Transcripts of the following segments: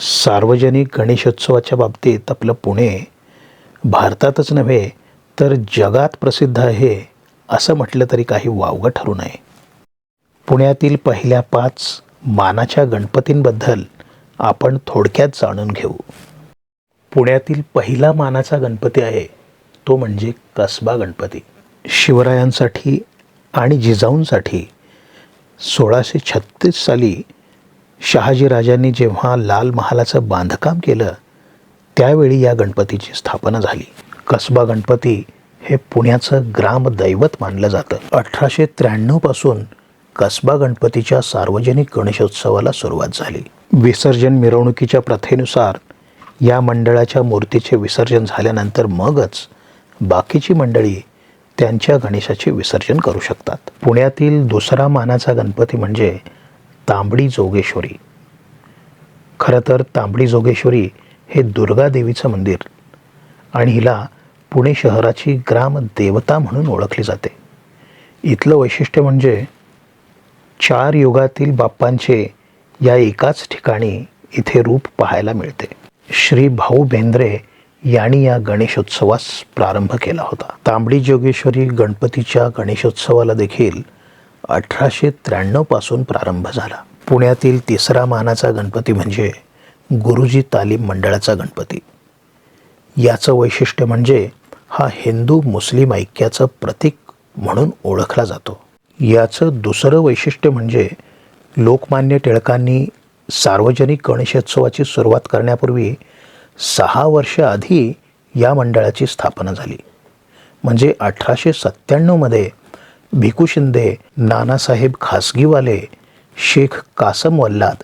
सार्वजनिक गणेशोत्सवाच्या बाबतीत आपलं पुणे भारतातच नव्हे तर जगात प्रसिद्ध आहे असं म्हटलं तरी काही वावगं ठरू नये. पुण्यातील पहिल्या पाच मानाच्या गणपतींबद्दल आपण थोडक्यात जाणून घेऊ. पुण्यातील पहिला मानाचा गणपती आहे तो म्हणजे कसबा गणपती. शिवरायांसाठी आणि जिजाऊंसाठी सोळाशे छत्तीस साली शहाजीराजांनी जेव्हा लाल महालाचं बांधकाम केलं त्यावेळी या गणपतीची स्थापना झाली. कसबा गणपती हे पुण्याचं ग्रामदैवत मानलं जातं. अठराशे त्र्याण्णवपासून कसबा गणपतीच्या सार्वजनिक गणेशोत्सवाला सुरुवात झाली. विसर्जन मिरवणुकीच्या प्रथेनुसार या मंडळाच्या मूर्तीचे विसर्जन झाल्यानंतर मगच बाकीची मंडळी त्यांच्या गणेशाचे विसर्जन करू शकतात. पुण्यातील दुसरा मानाचा गणपती म्हणजे तांबडी जोगेश्वरी. खरं तर तांबडी जोगेश्वरी हे दुर्गादेवीचं मंदिर आणि हिला पुणे शहराची ग्रामदेवता म्हणून ओळखली जाते. इथलं वैशिष्ट्य म्हणजे चार युगातील बाप्पांचे या एकाच ठिकाणी इथे रूप पाहायला मिळते. श्री भाऊ बेंद्रे यांनी या गणेशोत्सवास प्रारंभ केला होता. तांबडी जोगेश्वरी गणपतीच्या गणेशोत्सवाला देखील अठराशे त्र्याण्णवपासून प्रारंभ झाला. पुण्यातील तिसरा मानाचा गणपती म्हणजे गुरुजी तालीम मंडळाचा गणपती. याचं वैशिष्ट्य म्हणजे हा हिंदू मुस्लिम ऐक्याचं प्रतीक म्हणून ओळखला जातो. याचं दुसरं वैशिष्ट्य म्हणजे लोकमान्य टिळकांनी सार्वजनिक गणेशोत्सवाची सुरुवात करण्यापूर्वी सहा वर्ष आधी या मंडळाची स्थापना झाली. म्हणजे अठराशे सत्त्याण्णवमध्ये भिकू शिंदे नानासाहेब खासगीवाले शेख कासम वल्लाद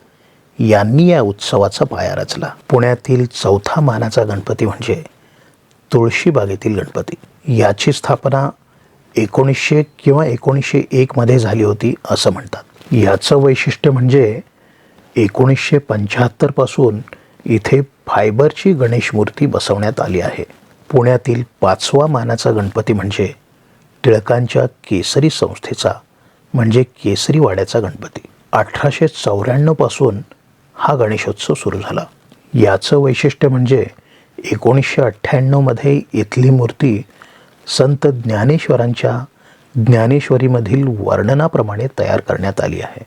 यांनी या उत्सवाचा पाया रचला. पुण्यातील चौथा मानाचा गणपती म्हणजे तुळशीबागेतील गणपती. याची स्थापना एकोणीसशे किंवा एकोणीसशे एकमध्ये झाली होती असं म्हणतात. याचं वैशिष्ट्य म्हणजे एकोणीसशे पंच्याहत्तरपासून इथे फायबरची गणेश मूर्ती बसवण्यात आली आहे. पुण्यातील पाचवा मानाचा गणपती म्हणजे टिळकांच्या केसरी संस्थेचा म्हणजे केसरीवाड्याचा गणपती. अठराशे चौऱ्याण्णवपासून हा गणेशोत्सव सुरू झाला. याचं वैशिष्ट्य म्हणजे एकोणीसशे अठ्ठ्याण्णवमध्ये इथली मूर्ती संत ज्ञानेश्वरांच्या ज्ञानेश्वरीमधील वर्णनाप्रमाणे तयार करण्यात आली आहे.